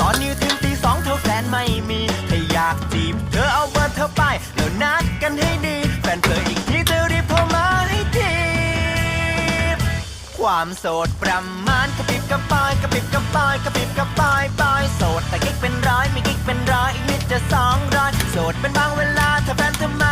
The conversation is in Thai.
ตอนนี้ถึงตีสองเธอแฟนไม่มีถ้าอยากจีบเธอเอาเบอร์เธอไป แล้วนัดกันให้ดี แฟนเธออีกทีเธอรีบโทรมาให้ทีความโสดประมาณกระปิบกระปายกระปิบกระปายกระปิบกระปายปายโสดแต่กิ๊กเป็นร้อยมีกิ๊กเป็นร้อยอีกนิดจะสองร้อยโสดเป็นบางเวลาถ้าแฟนเธอมาก็ได้เวลา